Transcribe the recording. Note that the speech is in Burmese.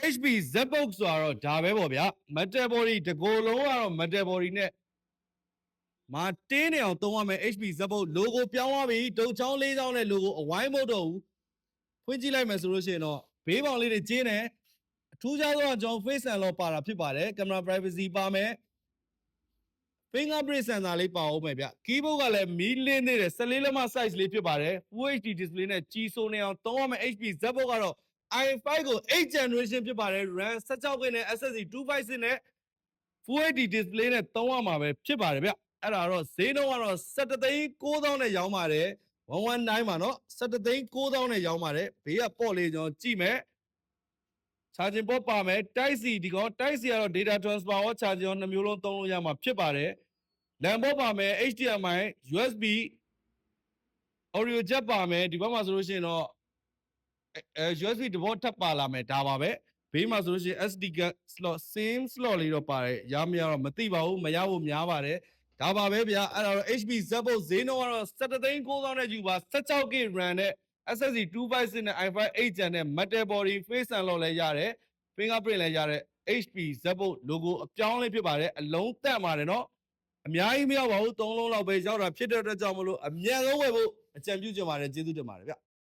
HP Zbox ဆိုတော့ဒါပဲပေါ့ဗျာ metal body တကိုယ်လုံးကတော့ metal body နဲ့မာတင်းနေအောင်သုံးရမယ် HP Zbox logo ပြောင်းသွားပြီတုတ်ချောင်းလေးချောင်းနဲ့ logo အဝိုင်းမဟုတ်တော့ဘူးဖွင့်ကြည့်လိုက်မယ်ဆိုလို့ရှိရင်တော့ဘေးပေါင်လေးတွေကျင်းတယ်အထူးခြားဆုံးကကျွန်တော် face unlock ပါတာဖြစ်ပါတယ် camera privacy ပါမယ် fingerprint sensor လေးပါအောင်မယ်ဗျ keyboard ကလည်းမီးလင်းနေတယ်14လက်မ size လေးဖြစ်ပါတယ် Full HD display နဲ့ကြီးစိုးနေအောင်သုံးရမယ် HP Zbox ကတော့ i5 ကို8 generation ဖြစ်ပါတယ် RAM 16 GB နဲ့ SSD 256နဲ့ Full HD display နဲ့သုံးရမှာပဲဖြစ်ပါတယ်ဗျအဲ့ဒါတော့ဈေးနှုန်းကတော့17သိန်း9000နဲ့ရောင်းပါတယ်119ပါနော်17သိန်း9000နဲ့ရောင်းပါတယ်ဘေးကပေါ့လေးကျွန်တော်ကြည့်မယ် charging port ပါမယ် type C ဒီကောင် type C ကတော့ data transfer ရော charging ရောနှမျိုးလုံးသုံးလို့ရမှာဖြစ်ပါတယ် LAN port ပါမယ် HDMI USB audio jack ပါမယ်ဒီဘက်မှာဆိုလို့ရှိရင်တော့အဲ USB တဘောထပ်ပါလာမယ်ဒါပါပဲဘေးမှာဆိုလို့ရှိရင် SD card slot same slot လေးတော့ပါတယ်ရမရတော့မသိပါဘူးမရဖို့များပါတယ်ဒါပါပဲဗျာအဲ့ဒါတော့ HP Zbox ဈေးနှုန်းကတော့17သိန်း9000နဲ့ယူပါ 16GB RAM နဲ့ SSD 256နဲ့ i5 8 Gen နဲ့ metal body face unlock လည်းရတယ် fingerprint လည်းရတယ် HP Zbox logo အပြောင်းလေးဖြစ်ပါတယ်အလုံးတက်ပါတယ်เนาะအများကြီးမရောက်ပါဘူး၃လုံးလောက်ပဲရောက်တာဖြစ်တဲ့အတွက်ကြောင့်မလို့အမြန်ဆုံးဝယ်ဖို့အကြံပြုချင်ပါတယ်ကျေးဇူးတင်ပါတယ်ဗျ